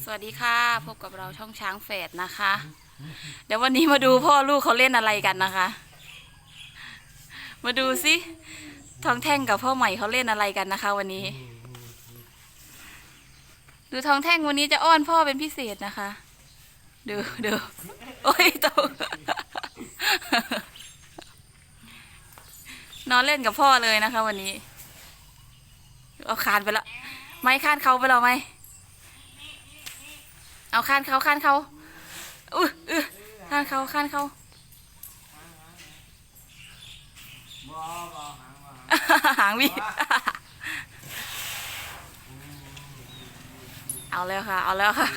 สวัสดีค่ะ พบกับเราช่องช้างแฝดนะคะ เดี๋ยววันนี้มาดูพ่อลูกเขาเล่นอะไรกันนะคะ มาดูสิทองแท่งกับพ่อใหม่เขาเล่นอะไรกันนะคะ วันนี้ ดูทองแท่งวันนี้จะอ้อนพ่อเป็นพิเศษนะคะ ดูดูโอ้ยตกนอนเล่นกับพ่อเลยนะคะ วันนี้ เอาคานไปแล้วไม่คานเขาไปแล้วไหม เอาคานเขาคานเขาอุ้ยอื้อคานเขาคานเขาหางวิเอาแล้วค่ะ เอาแล้วค่ะ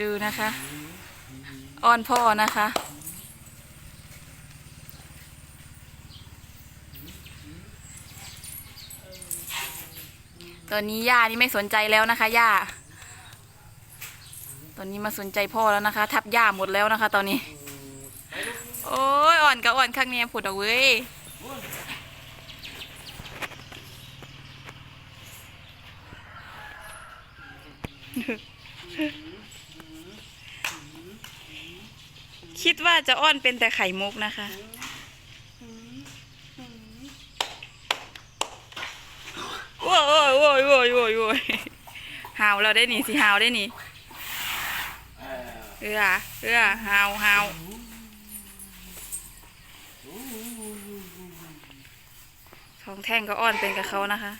ดูนะคะ อ้อนพ่อนะคะ ตอนนี้ย่านี่ไม่สนใจแล้วนะคะย่า ตอนนี้มาสนใจพ่อแล้วนะคะ ทับย่าหมดแล้วนะคะ ตอนนี้ โอ้ยอ่อนก็อ่อนข้างเนี้ยผุดเอาเว้ยคิดว่าจะอ้อนเป็นแต่ไข่มุกนะคะ โว้ยโว้ยโว้ยโว้ยโว้ยหาวเราได้หนีสิหาวได้หนีเอือเอือหาวหาวทองแท่งก็อ้อนเป็นกับเขานะคะ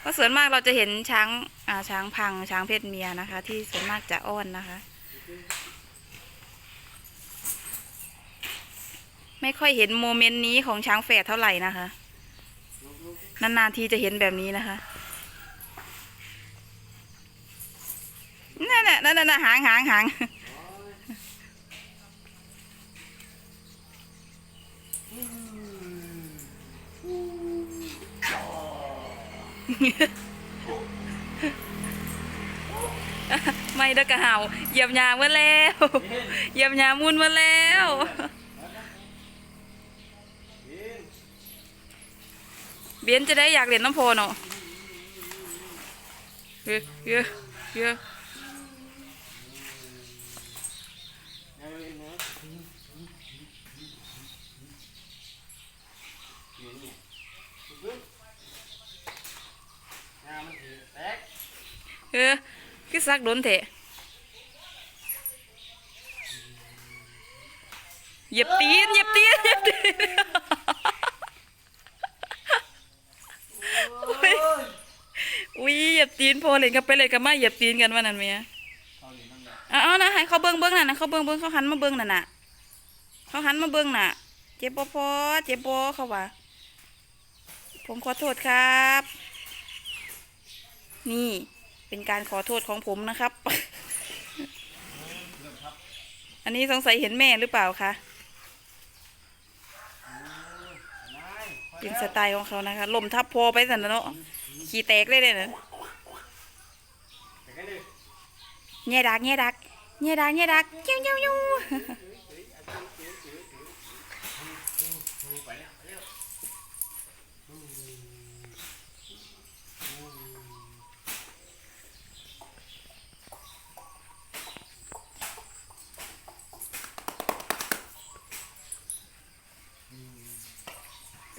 เพราะส่วนมากเราจะเห็นช้างอ่าช้างพังช้างเพศเมียนะคะ ที่ส่วนมากจะอ้อนนะคะ ไม่ค่อยเห็นโมเมนต์นี้ของช้างแฝดเท่าไหร่นะคะ นานๆทีจะเห็นแบบนี้นะคะนั่นน่ะนั่นน่ะหางหางหางไม่เด้กระเห่าเหยียบยาเมื่อแล้วเหยียบยามุนมาแล้ว เบียนจะได้อยากเรียนน้ำโพเนาะเยอะเยอะเยอะเออคือซักโดนเถะเหยียบตีนเหยียบตีนเหยียบตีน อุ๊ย อุ้ยเหยียบตีนพอเลยกับไปเลยกับมาเหยียบตีนกันวันนั้นเมียเอาเอานะให้เขาเบิ้งเบิ้งน่ะนะเขาเบิ้งเบิ้งเขาหันมาเบิ้งน่ะน่ะเขาหันมาเบิ้งน่ะ เจ็บปอพอเจ็บปอเขาว่าผมขอโทษครับ นี่เป็นการขอโทษของผมนะครับ อันนี้สงสัยเห็นแม่หรือเปล่าคะเป็นสไตล์ของเขานะคะลมทับพอไปสันนะเนาะ ขี่แตกเลยเนี่ยนะแง่ดักแง่ดักแง่ดักแง่ดักเจ้าเจ้าเจ้า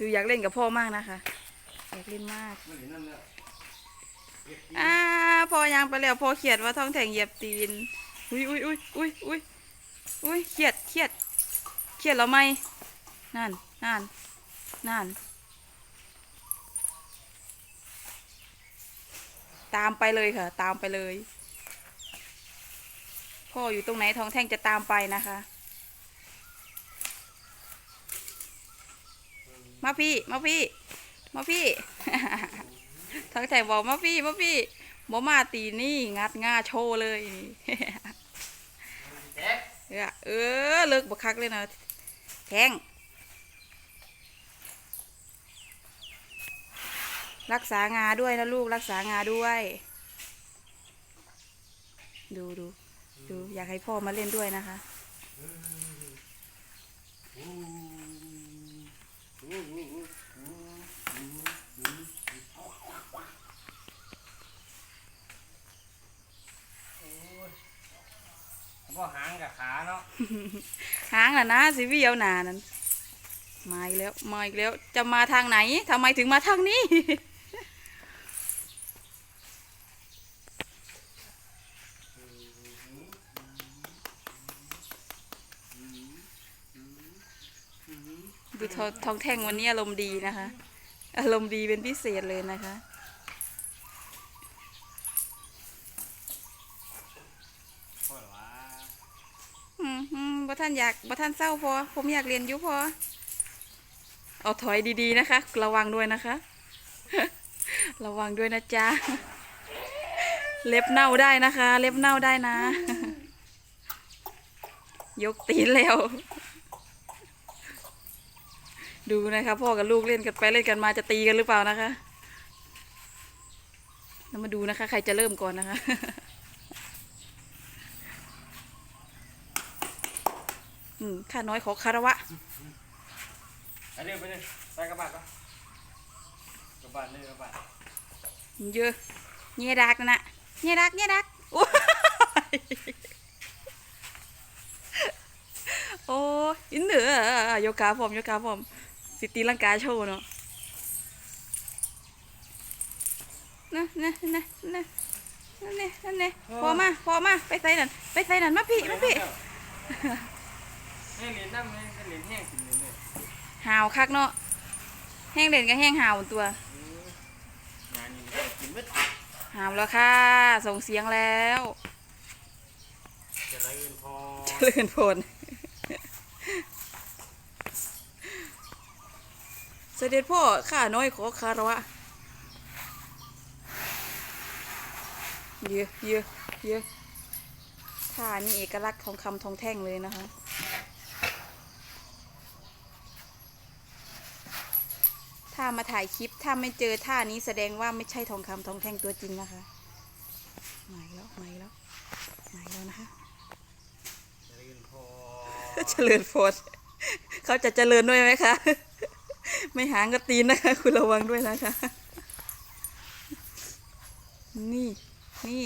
ดูอยากเล่นกับพ่อมากนะคะ กเล่นมากอ่าพอยังไปแล้วพอเขียดว่าท้องแทงเหยียบตีน อุ้ยอุ้ยอุ้ยอุ้ยอุ้ยอุ้ยเขียดเขียดเขียดแล้วไหมนั่นนั่นนั่นตามไปเลยค่ะ ตามไปเลย พ่ออยู่ตรงไหนท้องแท่งจะตามไปนะคะ มาพี่ มาพี่ มาพี่ทั้แใจบอกมาพี่มาพี่บอมาตีนี่งัดง่าโชว์เลยเออเลิกบักคักเลยนะแทงรักษางาด้วยนะลูกรักษางาด้วย ดูดูดูอยากให้พ่อมาเล่นด้วยนะคะอ หางกับขาเนาะหางน่ะนะสิวิเอาหนานั้นมาอีกแล้วมาอีกแล้วจะมาทางไหนทำไมถึงมาทางนี้ ดูทองทองแท่งวันนี้อารมณ์ดีนะคะ อารมณ์ดีเป็นพิเศษเลยนะคะ พ่อหรอวะ อืมอืมบ่ ท่านอยากบ่ท่านเศร้าพอผมอยากเรียนยุพอเอาถอยดีๆนะคะ ระวังด้วยนะคะ ระวังด้วยนะจ๊ะ เล็บเน่าได้นะคะ เล็บเน่าได้นะ ยกตีนแล้ว ดูนะคะ พ่อกับลูกเล่นกันไปเล่นกันมาจะตีกันหรือเปล่านะคะ เรามาดูนะคะ ใครจะเริ่มก่อนนะคะ อืมข้าน้อยขอคารวะไปเร็วไปเลยไปกระบะปะกระบะเลยกระบะเยอะเงี้ยดักนั่นน่ะเงี้ยดักเงี้ยดักโอ้ยโอ้ยอินเหนือโยกาผมโยกาผมสิตีลังกาโชว์เนาะนะนะนะนะนั่นนี่นั่นนี่พอมาพอมาไปใส่นั่นไปใส่นั่นมาพี่มาพี่ แห้งเหรียญน้ำเลยเหรียญแห้งสิเหรียญเลยหาวคักเนาะแห้งเด่นกับแห้งหาวตัวงานนี้ก็กินมืดหาวแล้วค่ะส่งเสียงแล้วจะไรเงินพอเจริญพลเสด็จพ่อข้าน้อยขอคารวะเยอะเยอะเยอะท่านี่เอกลักษณ์ของคำทองแท่งเลยนะคะ ถ้ามาถ่ายคลิปถ้าไม่เจอท่านี้แสดงว่าไม่ใช่ทองคำทองแท่งตัวจริงนะคะไม่แล้วไม่แล้วไม่แล้วนะคะจะไรเงินพอเจริญโฟดเขาจะเจริญด้วยไหมคะ ไม่หางกระตีนนะคะ คุณระวังด้วยนะคะ นี่นี่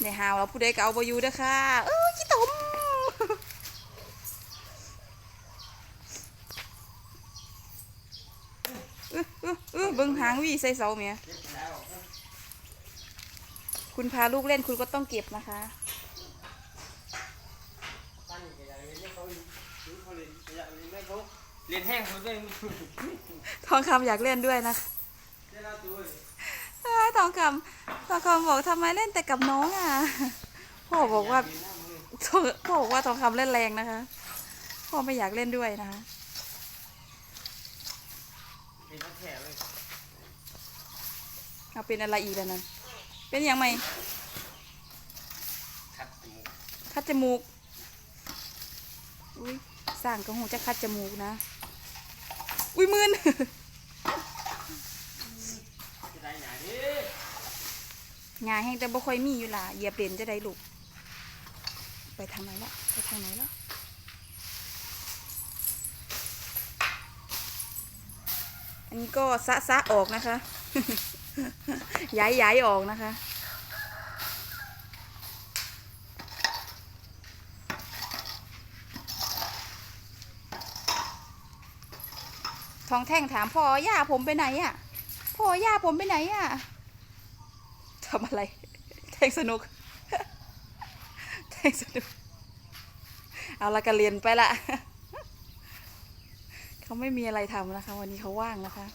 ในหาวเราผู้ใดก็เอาบอยู่เด้อค่ะ เออขี้ตมเออเออเออเบิ่งหางวีใส่เสาเมียคุณพาลูกเล่นคุณก็ต้องเก็บนะคะเขาดูเขาเรียนอย่นแห้งเขาด้วยทองคำอยากเล่นด้วยนะทองคำทองคำบอกทำไมเล่นแต่กับน้องอะพ่อบอกว่าพ่อบอกว่าทองคำเล่นแรงนะคะพ่อไม่อยากเล่นด้วยนะคะ เป็นนักแข่เลยเอาเป็นอะไรอีกแล้วนั่นเป็นยังไงขัดจมูกคัดจมูก อุ้ยสร้างกระหูจะคัดจมูกนะ อุ้ยมืนจะได้ไหนดิงานแห้งแต่บ่ค่อยมีอยู่ล่ะเหยียบเด่นจะได้ลูก ไปทางไหนละ ไปทางไหนละ นนี้ก็ซะซะออกนะคะย้ายย้ายออกนะคะ ทองแท่งถามพ่อย่าผมไปไหนอะ พ่อย่าผมไปไหนอะทำอะไร แทงสนุก แทงสนุก เอาละกันเรียนไปละ เขาไม่มีอะไรทำนะคะ วันนี้เขาว่างนะคะ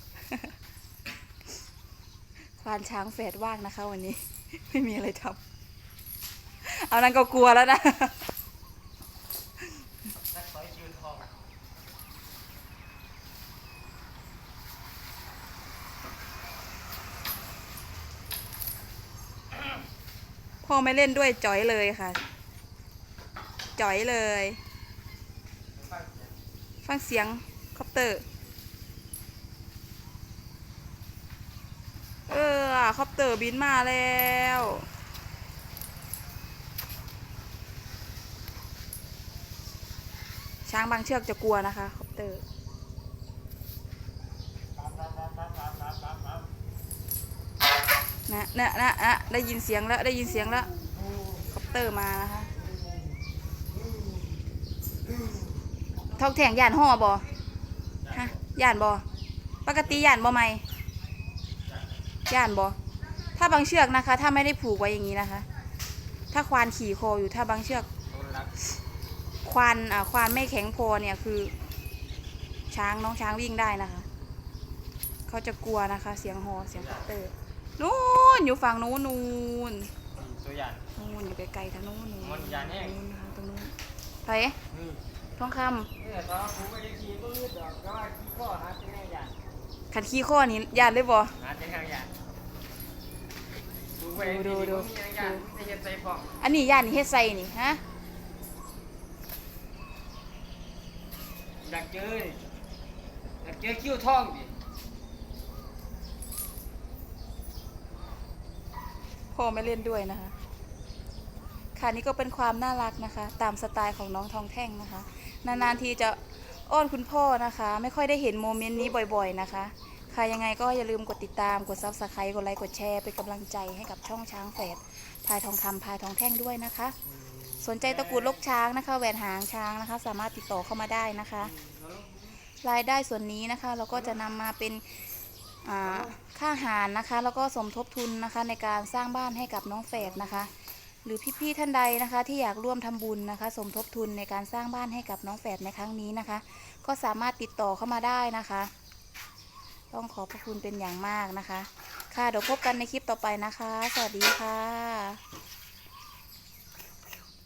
ควานช้างแฝดว่างนะคะ วันนี้ ไม่มีอะไรทำเอานั้นก็กลัวแล้วนะพ่อไม่เล่นด้วยจอยเลยค่ะจอยเลย ฟังเสียง คอปเตอร์ เออคอปเตอร์บินมาแล้วช้างบางเชือกจะกลัวนะคะคอปเตอร์ นะนะนะนะได้ยินเสียงแล้ว ได้ยินเสียงแล้วคอปเตอร์มานะคะทอกแถงย่านห่อบอ ย่านบอปกติย่านบอไหมย่านบอถ้าบางเชือกนะคะ ถ้าไม่ได้ผูกไว้อย่างนี้นะคะ ถ้าควานขี่คออยู่ถ้าบางเชือกต้นรักควานอ่าควานไม่แข็งพอเนี่ยคือ ช้างน้องช้างวิ่งได้นะคะ เขาจะกลัวนะคะ เสียงฮอเสียงคอปเตอร์นู่นอยู่ฝั่งนู้นนู่นตัวอย่างนู่นอยู่ไกลๆทางนู้นนู่นมันยานแห้งนู่นนะคะตรงนู้นไปนี่ ทองคนี่ตอนผมไปได้ขี่ปื้ดดอกก็ว่าขี่ข้อหาเป็นไงอย่างำขันขี้ข้อนี้ยานเลยบ่หาเป็นไงอย่างดูไปได้ขี่ดูมีอย่างจะเห็นใจฟองอันนี้ยานนี่เฮ็ดใส่นี่ฮะอยากเจอดิอยากเจอคิ้วท่องดิพ่อไม่เล่นด้วยนะคะ ค่ะนี่ก็เป็นความน่ารักนะคะ ตามสไตล์ของน้องทองแท่งนะคะ นานๆทีจะอ้อนคุณพ่อนะคะ ไม่ค่อยได้เห็นโมเมนต์นี้บ่อยๆนะคะ ค่ะยังไงก็อย่าลืมกดติดตามกดซับสไครต์กดไลค์กดแชร์เป็นกำลังใจให้กับช่องช้างแฝดพายทองคำพายทองแท่งด้วยนะคะ สนใจตะกูลลกช้างนะคะแหวนหางช้างนะคะ สามารถติดต่อเข้ามาได้นะคะ รายได้ส่วนนี้นะคะ เราก็จะนำมาเป็นค่าอาหารนะคะ แล้วก็สมทบทุนนะคะในการสร้างบ้านให้กับน้องแฝดนะคะ หรือพี่ๆท่านใดนะคะ ที่อยากร่วมทำบุญนะคะ สมทบทุนในการสร้างบ้านให้กับน้องแฝดในครั้งนี้นะคะ ก็สามารถติดต่อเข้ามาได้นะคะ ต้องขอบพระคุณเป็นอย่างมากนะคะ ค่ะเดี๋ยวพบกันในคลิปต่อไปนะคะ สวัสดีค่ะ